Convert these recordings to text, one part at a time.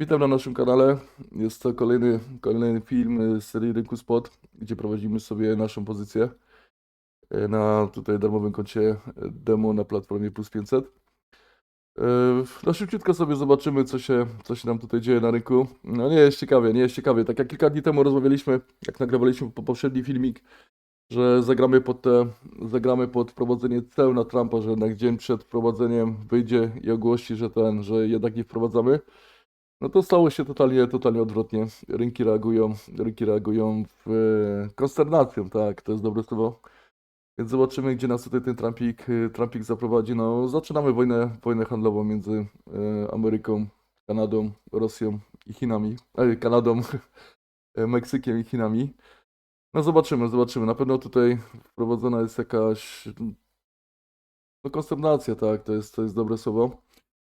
Witam na naszym kanale. Jest to kolejny, kolejny film z serii Rynku Spot, gdzie prowadzimy sobie naszą pozycję e, na tutaj darmowym koncie e, demo na platformie Plus 500. E, No szybciutko sobie zobaczymy, co się, co się nam tutaj dzieje na rynku. No nie jest ciekawie, nie jest ciekawie. Tak jak kilka dni temu rozmawialiśmy, jak nagrywaliśmy po poprzedni filmik, że zagramy pod te, zagramy pod wprowadzenie ceł na Trumpa, że jednak dzień przed wprowadzeniem wyjdzie i ogłosi, że ten, że jednak nie wprowadzamy. No to stało się totalnie, totalnie odwrotnie. Rynki reagują, rynki reagują w e, konsternacją, tak, to jest dobre słowo. Więc zobaczymy, gdzie nas tutaj ten Trumpik, e, Trumpik zaprowadzi. No, zaczynamy wojnę, wojnę handlową między e, Ameryką, Kanadą, Rosją i Chinami. E, Kanadą, e, Meksykiem i Chinami. No zobaczymy, zobaczymy. Na pewno tutaj wprowadzona jest jakaś no, konsternacja, tak, to jest, to jest dobre słowo.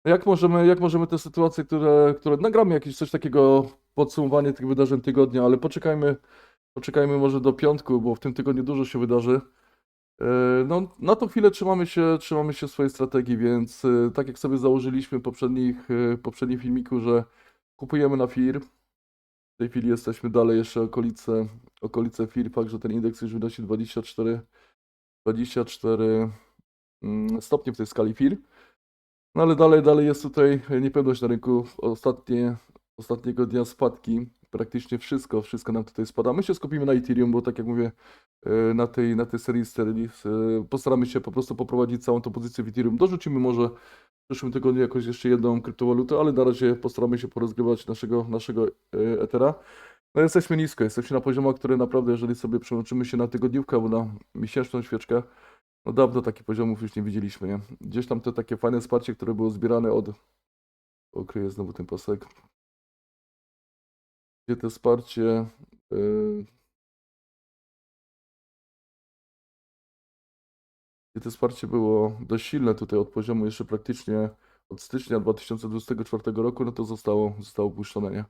Jak możemy, jak możemy te sytuacje, które, które nagramy jakieś coś takiego, podsumowanie tych wydarzeń tygodnia, ale poczekajmy, poczekajmy może do piątku, bo w tym tygodniu dużo się wydarzy. E, No, na tą chwilę trzymamy się, trzymamy się swojej strategii, więc e, tak jak sobie założyliśmy w e, poprzednim filmiku, że kupujemy na FIR. W tej chwili jesteśmy dalej jeszcze okolice, okolice FIR, fakt, że ten indeks już wynosi 24, 24 mm, stopnie w tej skali FIR. No ale dalej, dalej jest tutaj niepewność na rynku. Ostatnie, ostatniego dnia spadki, praktycznie wszystko, wszystko nam tutaj spada. My się skupimy na Ethereum, bo tak jak mówię, e, na tej, na tej serii Sterlis postaramy się po prostu poprowadzić całą tą pozycję w Ethereum. Dorzucimy może w przyszłym tygodniu jakoś jeszcze jedną kryptowalutę, ale na razie postaramy się porozgrywać naszego, naszego e, Ethera. No jesteśmy nisko, jesteśmy na poziomach, które naprawdę, jeżeli sobie przełączymy się na tygodniówkę albo na miesięczną świeczkę, no dawno takich poziomów już nie widzieliśmy, nie? Gdzieś tam te takie fajne wsparcie, które było zbierane od... Okryję znowu ten pasek. Gdzie to wsparcie... Yy... Gdzie to wsparcie było dość silne tutaj od poziomu jeszcze praktycznie od stycznia 2024 roku, no to zostało, zostało opuszczone, nie?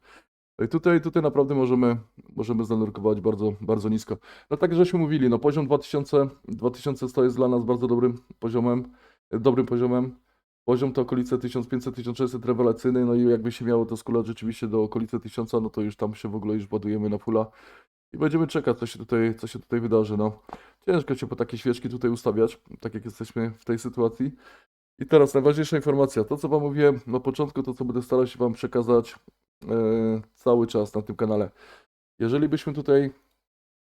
I tutaj, tutaj naprawdę możemy, możemy zanurkować bardzo, bardzo nisko. No tak, żeśmy mówili, no poziom 2000, 2100 jest dla nas bardzo dobrym poziomem, dobrym poziomem. Poziom to okolice 1500-1600 rewelacyjny, no i jakby się miało to skulać rzeczywiście do okolicy 1000, no to już tam się w ogóle już ładujemy na fulla i będziemy czekać, co się tutaj, co się tutaj wydarzy, no. Ciężko się po takie świeczki tutaj ustawiać, tak jak jesteśmy w tej sytuacji. I teraz najważniejsza informacja, to co Wam mówiłem na początku, to co będę starał się Wam przekazać cały czas na tym kanale. Jeżeli byśmy tutaj,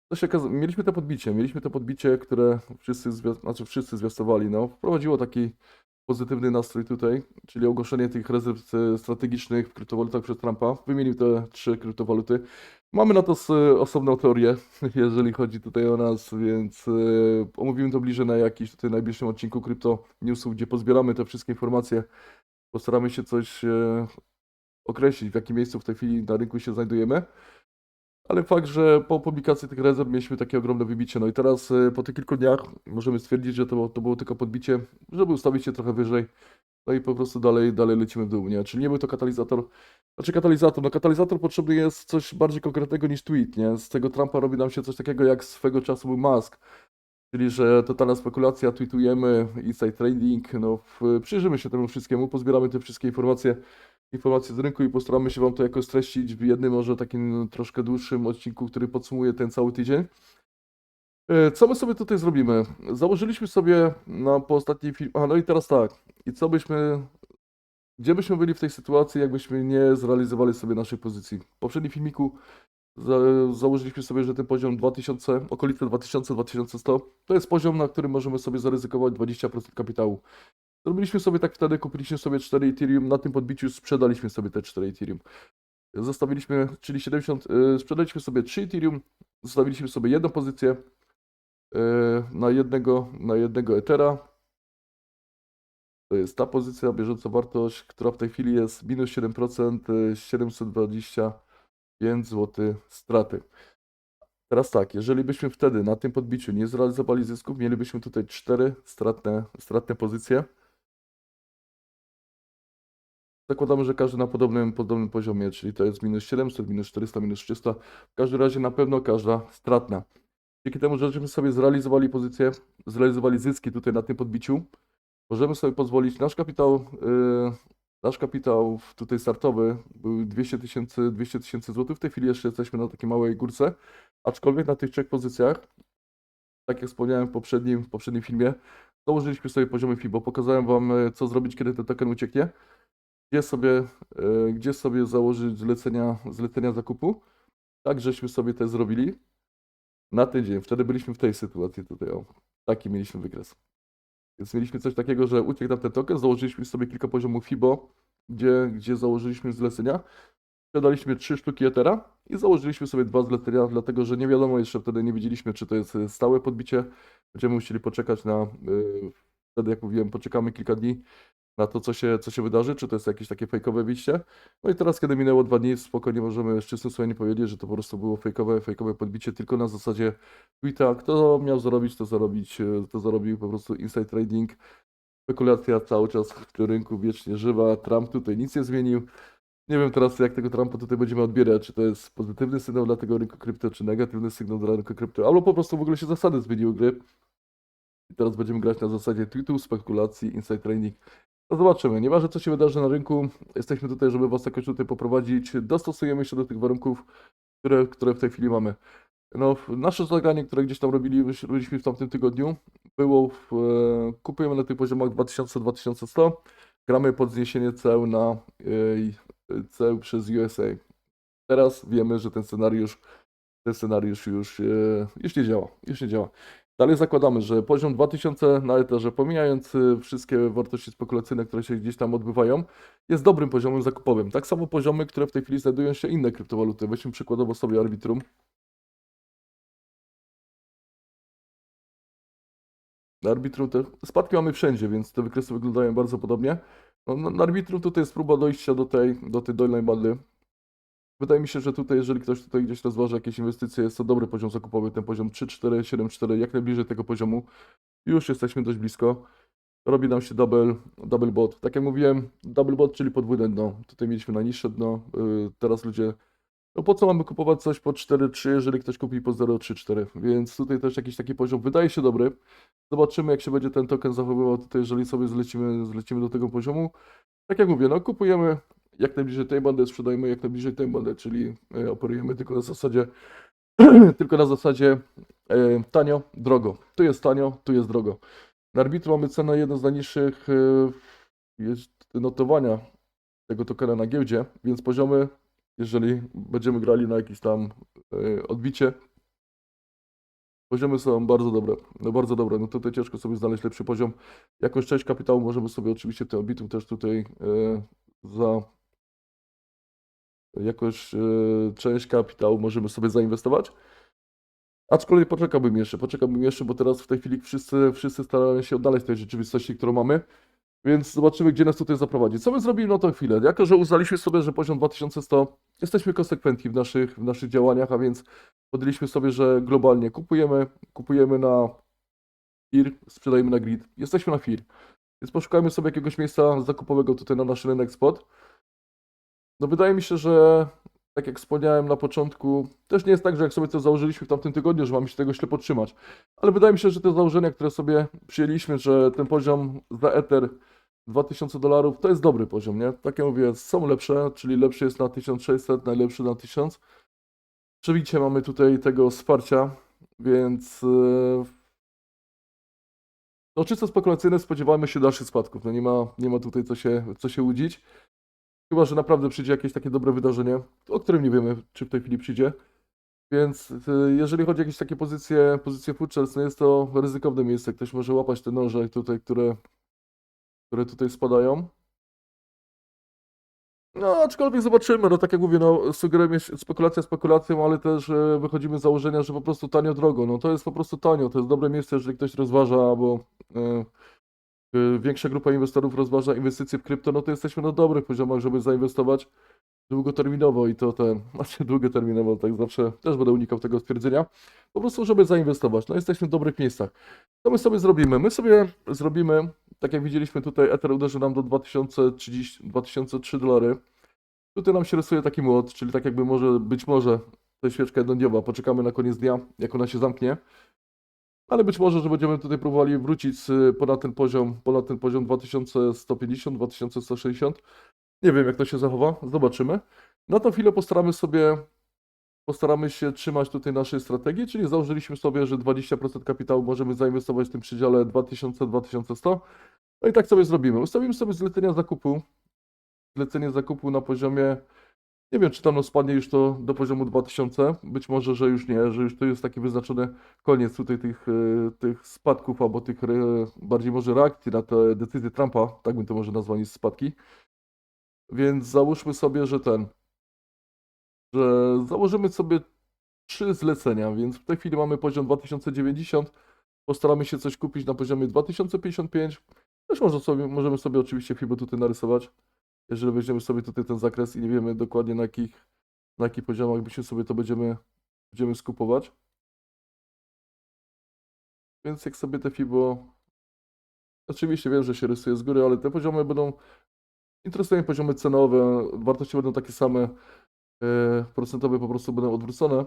to się mieliśmy to podbicie, mieliśmy to podbicie, które wszyscy, znaczy wszyscy zwiastowali, no, wprowadziło taki pozytywny nastrój tutaj, czyli ogłoszenie tych rezerw e, strategicznych w kryptowalutach przez Trumpa. Wymienił te trzy kryptowaluty. Mamy na to osobną teorię, jeżeli chodzi tutaj o nas, więc e, omówimy to bliżej na jakiś tutaj najbliższym odcinku Krypto Newsów, gdzie pozbieramy te wszystkie informacje. Postaramy się coś e, określić, w jakim miejscu w tej chwili na rynku się znajdujemy. Ale fakt, że po publikacji tych rezerw mieliśmy takie ogromne wybicie. No i teraz e, po tych kilku dniach możemy stwierdzić, że to, to było tylko podbicie, żeby ustawić się trochę wyżej. No i po prostu dalej, dalej lecimy w dół, nie? Czyli nie był to katalizator. Znaczy katalizator, no katalizator potrzebny jest coś bardziej konkretnego niż tweet, nie? Z tego Trumpa robi nam się coś takiego jak swego czasu był Musk. Czyli, że totalna spekulacja, tweetujemy, inside trading, no przyjrzymy się temu wszystkiemu, pozbieramy te wszystkie informacje, informacje z rynku i postaramy się Wam to jakoś streścić w jednym, może takim troszkę dłuższym odcinku, który podsumuje ten cały tydzień. E, Co my sobie tutaj zrobimy? Założyliśmy sobie na po ostatniej film. A no i teraz tak. I co byśmy. Gdzie byśmy byli w tej sytuacji, jakbyśmy nie zrealizowali sobie naszej pozycji? W poprzednim filmiku za, założyliśmy sobie, że ten poziom 2000, okolice 2000-2100 to jest poziom, na którym możemy sobie zaryzykować 20% kapitału. Zrobiliśmy sobie tak wtedy, kupiliśmy sobie 4 Ethereum, na tym podbiciu sprzedaliśmy sobie te 4 Ethereum. Zostawiliśmy, czyli 70, y, sprzedaliśmy sobie 3 Ethereum, zostawiliśmy sobie jedną pozycję y, na jednego, na jednego Ethera. To jest ta pozycja, bieżąca wartość, która w tej chwili jest minus 7%, y, 725 zł straty. Teraz tak, jeżeli byśmy wtedy na tym podbiciu nie zrealizowali zysków, mielibyśmy tutaj 4 stratne, stratne pozycje. Zakładamy, że każdy na podobnym, podobnym poziomie, czyli to jest minus 700, minus 400, minus 300. W każdym razie na pewno każda stratna. Dzięki temu, że żeśmy sobie zrealizowali pozycję, zrealizowali zyski tutaj na tym podbiciu, możemy sobie pozwolić nasz kapitał, yy, Nasz kapitał tutaj startowy był 200 tysięcy 200 tysięcy złotych. W tej chwili jeszcze jesteśmy na takiej małej górce, aczkolwiek na tych trzech pozycjach, tak jak wspomniałem w poprzednim, w poprzednim filmie, założyliśmy sobie poziomy FIBO. Pokazałem Wam, e, co zrobić, kiedy ten token ucieknie, gdzie sobie, e, gdzie sobie założyć zlecenia, zlecenia zakupu. Tak, żeśmy sobie te zrobili na tydzień. Wtedy byliśmy w tej sytuacji tutaj, o. Taki mieliśmy wykres. Więc mieliśmy coś takiego, że uciekł nam ten token, założyliśmy sobie kilka poziomów FIBO, gdzie, gdzie założyliśmy zlecenia. Sprzedaliśmy trzy sztuki Ethera i założyliśmy sobie dwa zlecenia, dlatego że nie wiadomo jeszcze wtedy, nie wiedzieliśmy, czy to jest e, stałe podbicie. Będziemy musieli poczekać na, yy, wtedy jak mówiłem, poczekamy kilka dni na to, co się, co się wydarzy, czy to jest jakieś takie fejkowe wyjście. No i teraz, kiedy minęło dwa dni, spokojnie możemy z czystym sumieniem powiedzieć, że to po prostu było fejkowe, fejkowe podbicie tylko na zasadzie tweeta. Kto miał zarobić, to zarobić, e, to zarobił po prostu inside trading. Spekulacja cały czas w tym rynku wiecznie żywa. Trump tutaj nic nie zmienił. Nie wiem teraz, jak tego Trumpa tutaj będziemy odbierać. Czy to jest pozytywny sygnał dla tego rynku krypto, czy negatywny sygnał dla rynku krypto, albo po prostu w ogóle się zasady zmieniły gry. I teraz będziemy grać na zasadzie tweetów, spekulacji, inside trading. No zobaczymy. Nieważne, co się wydarzy na rynku, jesteśmy tutaj, żeby Was jakoś tutaj poprowadzić. Dostosujemy się do tych warunków, które, które w tej chwili mamy. No, nasze zagranie, które gdzieś tam robili, robiliśmy w tamtym tygodniu, było w, e, kupujemy na tych poziomach 2000-2100, gramy pod zniesienie ceł na e, ceł przez USA. Teraz wiemy, że ten scenariusz, ten scenariusz już, e, już nie działa, już nie działa. Dalej zakładamy, że poziom 2000 na Etherze, pomijając e, wszystkie wartości spekulacyjne, które się gdzieś tam odbywają, jest dobrym poziomem zakupowym. Tak samo poziomy, które w tej chwili znajdują się inne kryptowaluty. Weźmy przykładowo sobie Arbitrum. Arbitrum te spadki mamy wszędzie, więc te wykresy wyglądają bardzo podobnie. No, na Arbitrum tutaj jest próba dojścia do tej, do tej dolnej bandy. Wydaje mi się, że tutaj, jeżeli ktoś tutaj gdzieś rozważa jakieś inwestycje, jest to dobry poziom zakupowy, ten poziom 3,4, 7,4, jak najbliżej tego poziomu. Już jesteśmy dość blisko. Robi nam się double, double bot. Tak jak mówiłem, double bot, czyli podwójne dno. Tutaj mieliśmy najniższe dno, yy, teraz ludzie no po co mamy kupować coś po 4,3, jeżeli ktoś kupi po 0,34? Więc tutaj też jakiś taki poziom wydaje się dobry. Zobaczymy, jak się będzie ten token zachowywał tutaj, jeżeli sobie zlecimy, zlecimy do tego poziomu. Tak jak mówię, no kupujemy jak najbliżej tej bandy, sprzedajemy jak najbliżej tej bandy, czyli e, operujemy tylko na zasadzie tylko na zasadzie e, tanio, drogo. Tu jest tanio, tu jest drogo. Na arbitru mamy cenę jedną z najniższych e, notowania tego tokena na giełdzie, więc poziomy jeżeli będziemy grali na jakieś tam odbicie. Poziomy są bardzo dobre, no bardzo dobre. No tutaj ciężko sobie znaleźć lepszy poziom. Jakąś część kapitału możemy sobie oczywiście tym odbitów też tutaj za jakoś e, część kapitału możemy sobie zainwestować. Aczkolwiek poczekałbym jeszcze, poczekałbym jeszcze, bo teraz w tej chwili wszyscy, wszyscy starają się odnaleźć tej rzeczywistości, którą mamy. Więc zobaczymy, gdzie nas tutaj zaprowadzi. Co my zrobili na tą chwilę? Jako, że uznaliśmy sobie, że poziom 2100, jesteśmy konsekwentni w naszych, w naszych działaniach, a więc podjęliśmy sobie, że globalnie kupujemy, kupujemy na FIR, sprzedajemy na grid. Jesteśmy na FIR. Więc poszukajmy sobie jakiegoś miejsca zakupowego tutaj na nasz rynek spot. No wydaje mi się, że tak jak wspomniałem na początku, też nie jest tak, że jak sobie to założyliśmy w tamtym tygodniu, że mamy się tego ślepo trzymać. Ale wydaje mi się, że te założenia, które sobie przyjęliśmy, że ten poziom za Ether 2000 dolarów to jest dobry poziom, nie? Tak jak mówię, są lepsze, czyli lepszy jest na 1600, najlepszy na 1000. Przebicie mamy tutaj tego wsparcia, więc yy, no czysto spekulacyjne spodziewamy się dalszych spadków. No nie ma, nie ma tutaj co się, co się łudzić. Chyba, że naprawdę przyjdzie jakieś takie dobre wydarzenie, o którym nie wiemy, czy w tej chwili przyjdzie. Więc y, jeżeli chodzi o jakieś takie pozycje, pozycje futures, no jest to ryzykowne miejsce. Ktoś może łapać te noże tutaj, które, które tutaj spadają. No, aczkolwiek zobaczymy, no tak jak mówię, no sugerujemy spekulacja spekulacją, ale też e, wychodzimy z założenia, że po prostu tanio drogo, no to jest po prostu tanio, to jest dobre miejsce, jeżeli ktoś rozważa, e, e, większa grupa inwestorów rozważa inwestycje w krypto, no to jesteśmy na dobrych poziomach, żeby zainwestować długoterminowo i to ten, znaczy długoterminowo, tak zawsze też będę unikał tego stwierdzenia, po prostu żeby zainwestować, no jesteśmy w dobrych miejscach. Co my sobie zrobimy? My sobie zrobimy, tak jak widzieliśmy tutaj, Ether uderzy nam do 2030, 2003 dolary. Tutaj nam się rysuje taki młot, czyli tak jakby może, być może, to jest świeczka jednodniowa, poczekamy na koniec dnia, jak ona się zamknie. Ale być może, że będziemy tutaj próbowali wrócić z- ponad ten poziom, ponad ten poziom 2150, 2160. Nie wiem, jak to się zachowa, zobaczymy. Na tą chwilę postaramy sobie, postaramy się trzymać tutaj naszej strategii, czyli założyliśmy sobie, że 20% kapitału możemy zainwestować w tym przedziale 2000-2100. No i tak sobie zrobimy. Ustawimy sobie zlecenia zakupu. Zlecenie zakupu na poziomie, nie wiem, czy tam no spadnie już to do poziomu 2000. Być może, że już nie, że już to jest taki wyznaczony koniec tutaj tych, e, tych spadków, albo tych e, bardziej może reakcji na te decyzje Trumpa, tak bym to może nazwał, niż spadki. Więc załóżmy sobie, że ten, że założymy sobie trzy zlecenia, więc w tej chwili mamy poziom 2090. Postaramy się coś kupić na poziomie 2055. Też może sobie, możemy sobie oczywiście FIBO tutaj narysować. Jeżeli weźmiemy sobie tutaj ten zakres i nie wiemy dokładnie na jakich, na jakich poziomach byśmy sobie to będziemy, będziemy skupować. Więc jak sobie te FIBO. Oczywiście wiem, że się rysuje z góry, ale te poziomy będą. Interesują mnie poziomy cenowe, wartości będą takie same, e, procentowe po prostu będą odwrócone.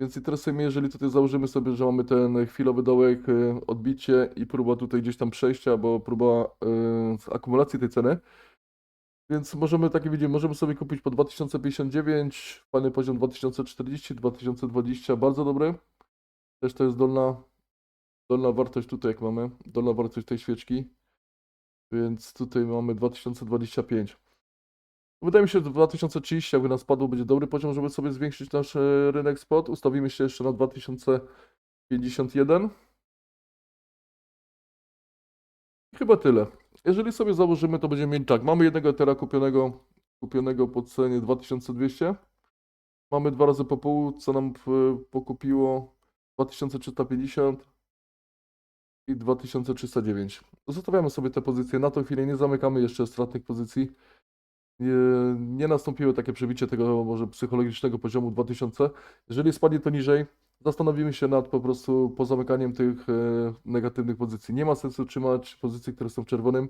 Więc interesuje mnie, jeżeli tutaj założymy sobie, że mamy ten chwilowy dołek, e, odbicie i próba tutaj gdzieś tam przejścia, bo próba e, akumulacji tej ceny. Więc możemy, takie widzimy, możemy sobie kupić po 2059, fajny poziom 2040, 2020, bardzo dobry. Też to jest dolna, dolna wartość tutaj, jak mamy, dolna wartość tej świeczki. Więc tutaj mamy 2025. Wydaje mi się, że 2030, jakby nas spadło, będzie dobry poziom, żeby sobie zwiększyć nasz e, rynek spot. Ustawimy się jeszcze na 2051. Chyba tyle. Jeżeli sobie założymy, to będziemy mieli tak. Mamy jednego Ethera kupionego, kupionego po cenie 2200. Mamy dwa razy po pół, co nam e, pokupiło 2350 i 2309. Zostawiamy sobie te pozycje. Na tą chwilę nie zamykamy jeszcze stratnych pozycji. Nie, nie nastąpiło takie przebicie tego może psychologicznego poziomu 2000. Jeżeli spadnie to niżej, zastanowimy się nad po prostu pozamykaniem tych e, negatywnych pozycji. Nie ma sensu trzymać pozycji, które są w czerwonym.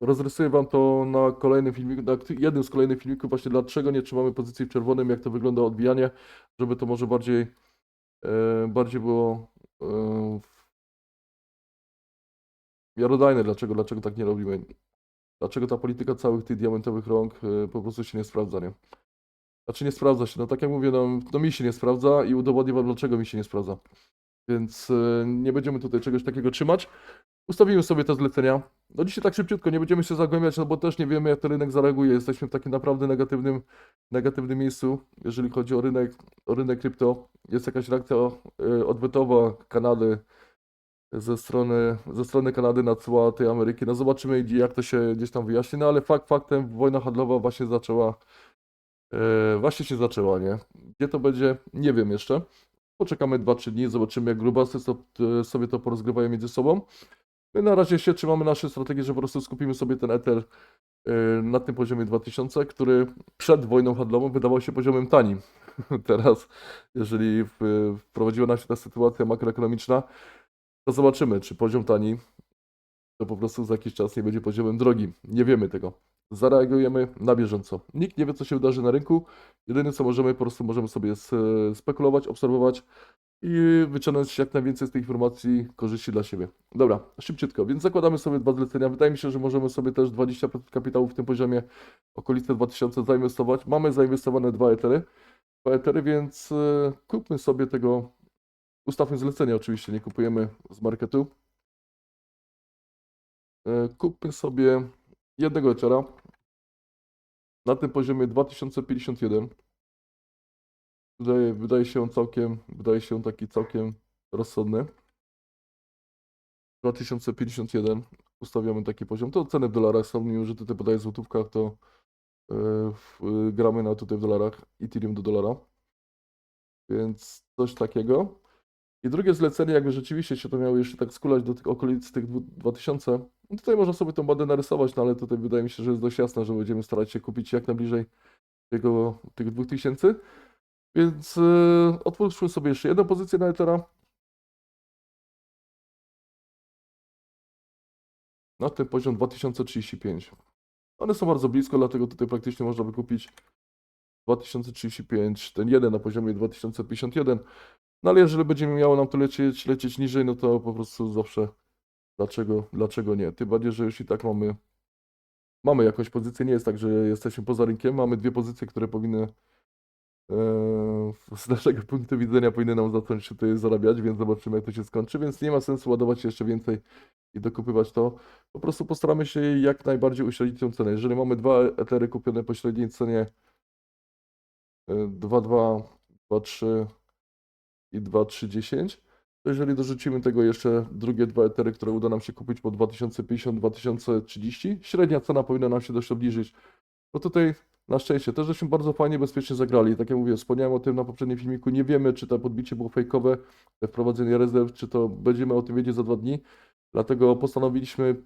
Rozrysuję Wam to na kolejnym filmiku, na jednym z kolejnych filmików, właśnie dlaczego nie trzymamy pozycji w czerwonym, jak to wygląda odbijanie, żeby to może bardziej, e, bardziej było e, miarodajne, dlaczego, dlaczego tak nie robimy. Dlaczego ta polityka całych tych diamentowych rąk po prostu się nie sprawdza, nie? Znaczy nie sprawdza się, no tak jak mówię, no, no mi się nie sprawdza i udowodnię Wam, dlaczego mi się nie sprawdza. Więc e, nie będziemy tutaj czegoś takiego trzymać. Ustawimy sobie te zlecenia. No dzisiaj tak szybciutko, nie będziemy się zagłębiać, no bo też nie wiemy, jak ten rynek zareaguje. Jesteśmy w takim naprawdę negatywnym, negatywnym miejscu, jeżeli chodzi o rynek, o rynek krypto. Jest jakaś reakcja e, odwetowa Kanady ze strony, ze strony Kanady na cła tej Ameryki. No zobaczymy, jak to się gdzieś tam wyjaśni. No ale fakt faktem, wojna handlowa właśnie zaczęła, e, właśnie się zaczęła, nie? Gdzie to będzie, nie wiem jeszcze. Poczekamy 2-3 dni, zobaczymy, jak grubasy so- sobie to porozgrywają między sobą. My na razie się trzymamy naszej strategii, że po prostu skupimy sobie ten Ether e, na tym poziomie 2000, który przed wojną handlową wydawał się poziomem tanim. Teraz, jeżeli wprowadziła nas się ta sytuacja makroekonomiczna, to zobaczymy, czy poziom tani to po prostu za jakiś czas nie będzie poziomem drogim. Nie wiemy tego. Zareagujemy na bieżąco. Nikt nie wie, co się wydarzy na rynku. Jedyne, co możemy, po prostu możemy sobie spekulować, obserwować i wyciągnąć jak najwięcej z tych informacji korzyści dla siebie. Dobra, szybciutko, więc zakładamy sobie dwa zlecenia. Wydaje mi się, że możemy sobie też 20% kapitału w tym poziomie okolice 2000 zainwestować. Mamy zainwestowane dwa etery, dwa etery, więc e, kupmy sobie tego, ustawmy zlecenie oczywiście, nie kupujemy z marketu. E, Kupmy sobie jednego etera na tym poziomie 2051. Wydaje, wydaje się on całkiem, wydaje się on taki całkiem rozsądny. 2051 ustawiamy taki poziom. To ceny w dolarach są, mimo że tutaj podaję w złotówkach, to e, w, gramy na tutaj w dolarach, Ethereum do dolara. Więc coś takiego. I drugie zlecenie, jakby rzeczywiście się to miało jeszcze tak skulać do tych okolic tych dwu- 2000, no tutaj można sobie tą badę narysować, no ale tutaj wydaje mi się, że jest dość jasne, że będziemy starać się kupić jak najbliżej tego, tych 2000. Więc yy, otwórzmy sobie jeszcze jedną pozycję na Ethera. Na ten poziom 2035. One są bardzo blisko, dlatego tutaj praktycznie można by kupić 2035, ten jeden na poziomie 2051. No ale jeżeli będzie miało nam to lecieć, lecieć niżej, no to po prostu zawsze dlaczego, dlaczego nie? Tym bardziej, że już i tak mamy mamy jakąś pozycję, nie jest tak, że jesteśmy poza rynkiem, mamy dwie pozycje, które powinny e, z naszego punktu widzenia powinny nam zacząć tutaj zarabiać, więc zobaczymy jak to się skończy, więc nie ma sensu ładować jeszcze więcej i dokupywać to. Po prostu postaramy się jak najbardziej uśrednić tę cenę. Jeżeli mamy dwa etery kupione po średniej cenie e, 2,2, 2,3 i 2,310, jeżeli dorzucimy tego jeszcze drugie dwa etery, które uda nam się kupić po 2050-2030, średnia cena powinna nam się dość obniżyć. No tutaj na szczęście też żeśmy bardzo fajnie, bezpiecznie zagrali. Tak jak mówię, wspomniałem o tym na poprzednim filmiku, nie wiemy czy to podbicie było fejkowe, wprowadzenie rezerw, czy to będziemy o tym wiedzieć za dwa dni, dlatego postanowiliśmy,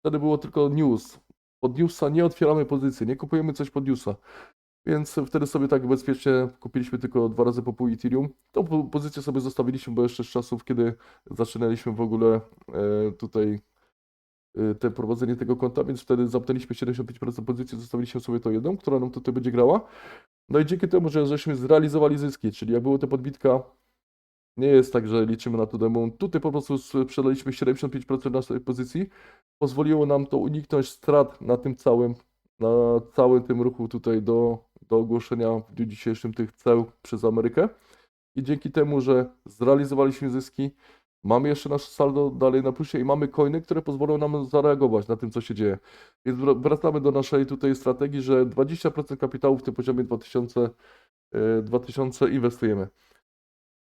wtedy było tylko news. Pod newsa nie otwieramy pozycji, nie kupujemy coś pod newsa. Więc wtedy sobie tak bezpiecznie kupiliśmy tylko dwa razy po pół Ethereum. Tą po- pozycję sobie zostawiliśmy, bo jeszcze z czasów, kiedy zaczynaliśmy w ogóle e, tutaj e, te prowadzenie tego konta, więc wtedy zamknęliśmy 75% pozycji, zostawiliśmy sobie tą jedną, która nam tutaj będzie grała. No i dzięki temu, że żeśmy zrealizowali zyski, czyli jak było to podbitka, nie jest tak, że liczymy na to demo. Tutaj po prostu sprzedaliśmy 75% naszej pozycji. Pozwoliło nam to uniknąć strat na tym całym, na całym tym ruchu tutaj do, do ogłoszenia w dniu dzisiejszym tych ceł przez Amerykę. I dzięki temu, że zrealizowaliśmy zyski, mamy jeszcze nasze saldo dalej na plusie i mamy coiny, które pozwolą nam zareagować na tym, co się dzieje. Więc wr- wracamy do naszej tutaj strategii, że 20% kapitału w tym poziomie 2000, e, 2000 inwestujemy.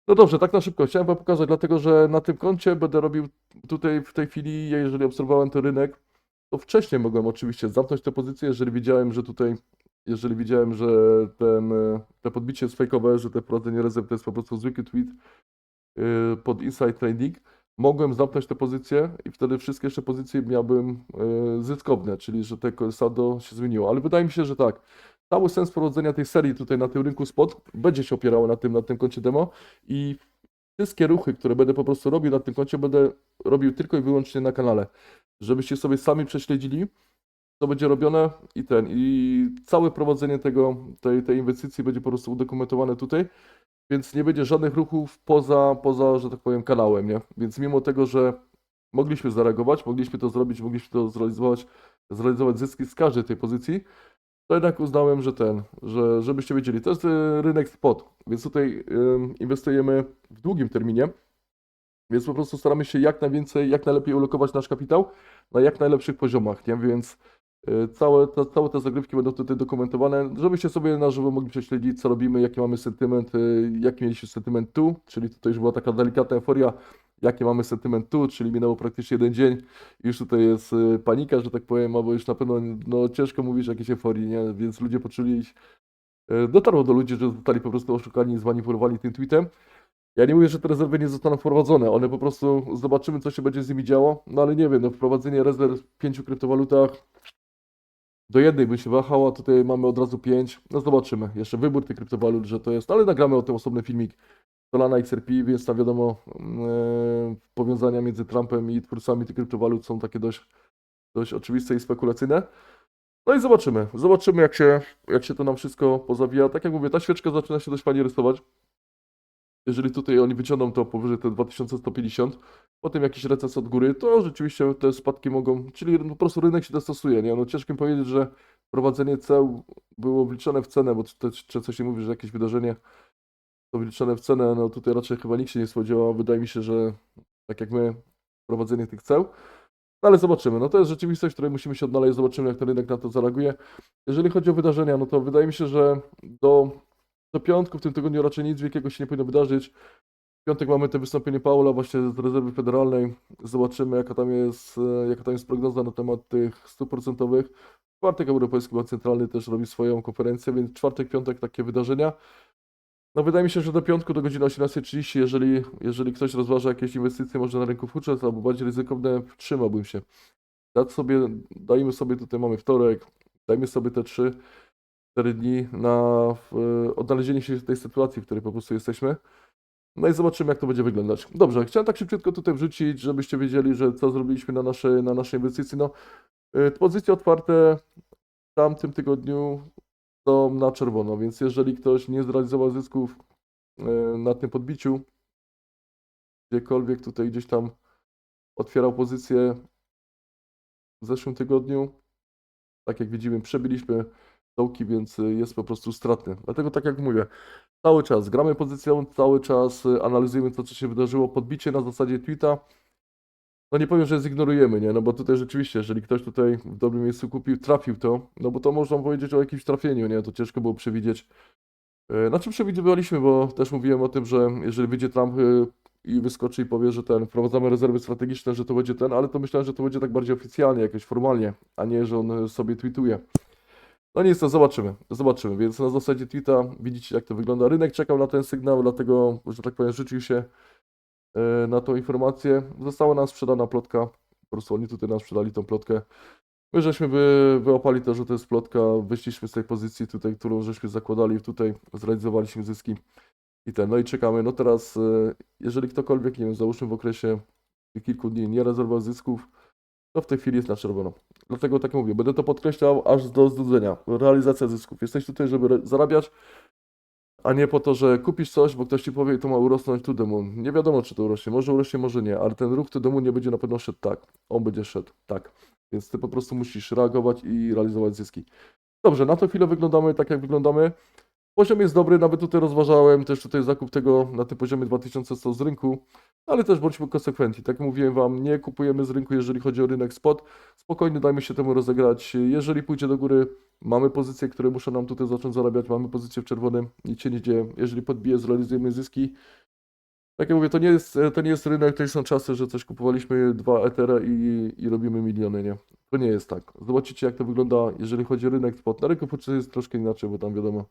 No dobrze, tak na szybko. Chciałem Wam pokazać, dlatego że na tym koncie będę robił tutaj w tej chwili, jeżeli obserwowałem ten rynek, to wcześniej mogłem oczywiście zamknąć tę pozycję, jeżeli widziałem, że tutaj, jeżeli widziałem, że ten, e, te podbicie jest fejkowe, że te wprowadzenie rezerw to jest po prostu zwykły tweet e, pod inside trading, mogłem zamknąć tę pozycję i wtedy wszystkie jeszcze pozycje miałbym e, zyskowne, czyli że te saldo się zmieniło. Ale wydaje mi się, że tak. Cały sens prowadzenia tej serii tutaj na tym rynku spot będzie się opierało na tym, na tym koncie demo i wszystkie ruchy, które będę po prostu robił na tym koncie, będę robił tylko i wyłącznie na kanale, żebyście sobie sami prześledzili, co będzie robione i ten, i całe prowadzenie tego, tej, tej inwestycji będzie po prostu udokumentowane tutaj, więc nie będzie żadnych ruchów poza, poza, że tak powiem, kanałem, nie? Więc mimo tego, że mogliśmy zareagować, mogliśmy to zrobić, mogliśmy to zrealizować, zrealizować zyski z każdej tej pozycji, to jednak uznałem, że ten, że żebyście wiedzieli, to jest y, rynek spot, więc tutaj inwestujemy w długim terminie, więc po prostu staramy się jak najwięcej, jak najlepiej ulokować nasz kapitał na jak najlepszych poziomach, nie? Więc całe te, całe te zagrywki będą tutaj dokumentowane, żebyście sobie na żywo mogli prześledzić, co robimy, jaki mamy sentyment, y, jaki mieliśmy sentyment tu, czyli tutaj już była taka delikatna euforia, jaki mamy sentyment tu, czyli minęło praktycznie jeden dzień, i już tutaj jest y, panika, że tak powiem, albo już na pewno no, ciężko mówić o jakiejś euforii, nie? Więc ludzie poczuli, y, dotarło do ludzi, że zostali po prostu oszukani, zmanipulowani tym tweetem. Ja nie mówię, że te rezerwy nie zostaną wprowadzone, one po prostu zobaczymy, co się będzie z nimi działo, no ale nie wiem, no wprowadzenie rezerw w pięciu kryptowalutach do jednej by się wahała, tutaj mamy od razu pięć, no zobaczymy, jeszcze wybór tych kryptowalut, że to jest, no ale nagramy o tym osobny filmik Solana XRP, więc tam wiadomo, e, powiązania między Trumpem i twórcami tych kryptowalut są takie dość, dość oczywiste i spekulacyjne. No i zobaczymy, zobaczymy jak się, jak się to nam wszystko pozawija. Tak jak mówię, ta świeczka zaczyna się dość fajnie rysować. Jeżeli tutaj oni wyciągną to powyżej te 2150, potem jakiś reces od góry, to rzeczywiście te spadki mogą, czyli po prostu rynek się dostosuje, nie? No ciężko mi powiedzieć, że wprowadzenie ceł było wliczone w cenę, bo to często się mówi, że jakieś wydarzenie to wliczone w cenę, no tutaj raczej chyba nikt się nie spodziewał, wydaje mi się, że tak jak my, wprowadzenie tych ceł, no ale zobaczymy, no to jest rzeczywistość, w której musimy się odnaleźć, zobaczymy jak ten rynek na to zareaguje. Jeżeli chodzi o wydarzenia, no to wydaje mi się, że do, do piątku w tym tygodniu raczej nic wielkiego się nie powinno wydarzyć. W piątek mamy te wystąpienie Paula właśnie z rezerwy federalnej, zobaczymy jaka tam jest, e, jaka tam jest prognoza na temat tych stóp procentowych. W czwartek Europejski Bank Centralny też robi swoją konferencję, więc czwartek, piątek takie wydarzenia. No wydaje mi się, że do piątku do godziny 18.30, jeżeli, jeżeli ktoś rozważa jakieś inwestycje może na rynku futures albo bardziej ryzykowne, trzymałbym się. Dać sobie, dajmy sobie, tutaj mamy wtorek, dajmy sobie te 3-4 dni na w, odnalezienie się w tej sytuacji, w której po prostu jesteśmy. No i zobaczymy, jak to będzie wyglądać. Dobrze, chciałem tak szybciutko tutaj wrzucić, żebyście wiedzieli, że co zrobiliśmy na naszej, na naszej inwestycji. No, y, pozycje otwarte w tamtym tygodniu są na czerwono, więc jeżeli ktoś nie zrealizował zysków e, na tym podbiciu, gdziekolwiek tutaj gdzieś tam otwierał pozycję w zeszłym tygodniu, tak jak widzimy, przebiliśmy dołki, więc y, jest po prostu stratny. Dlatego tak jak mówię, cały czas gramy pozycją, cały czas y, analizujemy to, co się wydarzyło, podbicie na zasadzie tweeta. No nie powiem, że zignorujemy, nie? No bo tutaj rzeczywiście, jeżeli ktoś tutaj w dobrym miejscu kupił, trafił to, no bo to można powiedzieć o jakimś trafieniu, nie? To ciężko było przewidzieć. E, Na czym przewidywaliśmy, bo też mówiłem o tym, że jeżeli wyjdzie Trump y, i wyskoczy i powie, że ten, wprowadzamy rezerwy strategiczne, że to będzie ten, ale to myślałem, że to będzie tak bardziej oficjalnie, jakoś formalnie, a nie, że on sobie tweetuje. No nic, no zobaczymy, zobaczymy, więc na zasadzie tweeta widzicie jak to wygląda. Rynek czekał na ten sygnał, dlatego, że tak powiem, rzucił się e, na tą informację. Została nam sprzedana plotka, po prostu oni tutaj nam sprzedali tą plotkę. My żeśmy wy, wyłapali to, że to jest plotka, wyszliśmy z tej pozycji tutaj, którą żeśmy zakładali, tutaj zrealizowaliśmy zyski i ten, no i czekamy. No teraz, e, jeżeli ktokolwiek, nie wiem, załóżmy w okresie kilku dni nie rezerwował zysków, to w tej chwili jest na czerwono. Dlatego tak mówię, będę to podkreślał aż do znudzenia. Realizacja zysków. Jesteś tutaj, żeby zarabiać, a nie po to, że kupisz coś, bo ktoś ci powie, to ma urosnąć tu domu. Nie wiadomo, czy to urośnie. Może urośnie, może nie, ale ten ruch tu domu nie będzie na pewno szedł tak. On będzie szedł tak. Więc ty po prostu musisz reagować i realizować zyski. Dobrze, na tę chwilę wyglądamy tak, jak wyglądamy. Poziom jest dobry, nawet tutaj rozważałem też tutaj zakup tego na tym poziomie 2100 z rynku, ale też bądźmy konsekwentni. Tak jak mówiłem Wam, nie kupujemy z rynku, jeżeli chodzi o rynek spot. Spokojnie dajmy się temu rozegrać. Jeżeli pójdzie do góry, mamy pozycje, które muszą nam tutaj zacząć zarabiać, mamy pozycję w czerwonym, nic się nie dzieje. Jeżeli podbije, zrealizujemy zyski. Tak jak mówię, to nie jest, to nie jest rynek, to nie są czasy, że coś kupowaliśmy, dwa etera i, i robimy miliony, nie? To nie jest tak. Zobaczycie, jak to wygląda, jeżeli chodzi o rynek spot. Na rynku jest troszkę inaczej, bo tam wiadomo,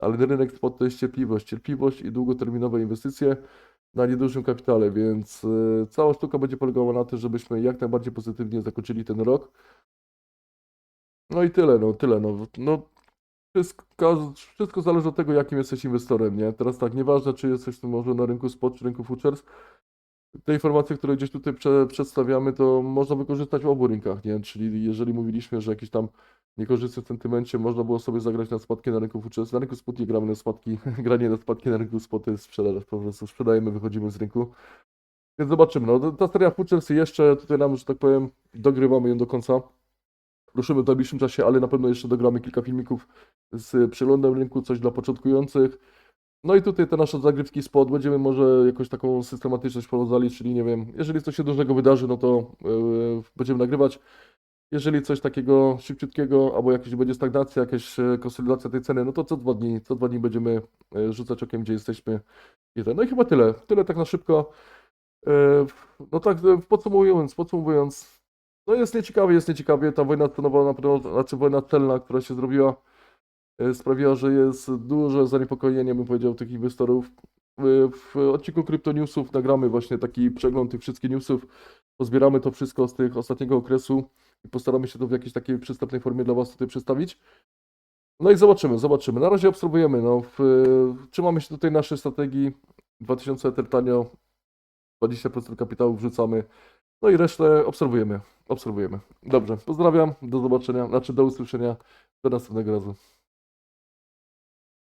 ale rynek spot to jest cierpliwość. Cierpliwość i długoterminowe inwestycje na niedużym kapitale, więc y, cała sztuka będzie polegała na tym, żebyśmy jak najbardziej pozytywnie zakończyli ten rok. No i tyle, no tyle, no. no wszystko, wszystko zależy od tego, jakim jesteś inwestorem, nie? Teraz tak, nieważne, czy jesteś może na rynku spot, czy rynku futures, te informacje, które gdzieś tutaj prze, przedstawiamy, to można wykorzystać w obu rynkach, nie? Czyli jeżeli mówiliśmy, że jakiś tam niekorzystny sentymencie można było sobie zagrać na spadki na rynku futures, na rynku spot nie gramy na spadki, granie na spadki na rynku spot to jest sprzedaż, po prostu sprzedajemy, wychodzimy z rynku. Więc zobaczymy, no ta seria futures jeszcze tutaj nam, że tak powiem, dogrywamy ją do końca. Ruszymy w najbliższym czasie, ale na pewno jeszcze dogramy kilka filmików z przeglądem rynku, coś dla początkujących. No i tutaj te nasze zagrywki spot będziemy może jakąś taką systematyczność prowadzili, czyli nie wiem, jeżeli coś się dużego wydarzy, no to yy, będziemy nagrywać. Jeżeli coś takiego szybciutkiego, albo jakaś będzie stagnacja, jakaś e, konsolidacja tej ceny, no to co dwa dni, co dwa dni będziemy e, rzucać okiem, gdzie jesteśmy. No i chyba tyle. Tyle tak na szybko. E, No tak, podsumowując, podsumowując, no jest nieciekawie, jest nieciekawie. Ta wojna cenowa, na pewno, znaczy wojna celna, która się zrobiła, sprawiła, że jest duże zaniepokojenie, bym powiedział, tych inwestorów. W- odcinku Crypto Newsów nagramy właśnie taki przegląd tych wszystkich newsów. Pozbieramy to wszystko z tych ostatniego okresu i postaramy się to w jakiejś takiej przystępnej formie dla Was tutaj przedstawić. No i zobaczymy, zobaczymy. Na razie obserwujemy. No, w, trzymamy się tutaj naszej strategii. 2000 Ether tanio, 20% kapitału wrzucamy. No i resztę obserwujemy. Obserwujemy. Dobrze, pozdrawiam, do zobaczenia, znaczy do usłyszenia, do następnego razu.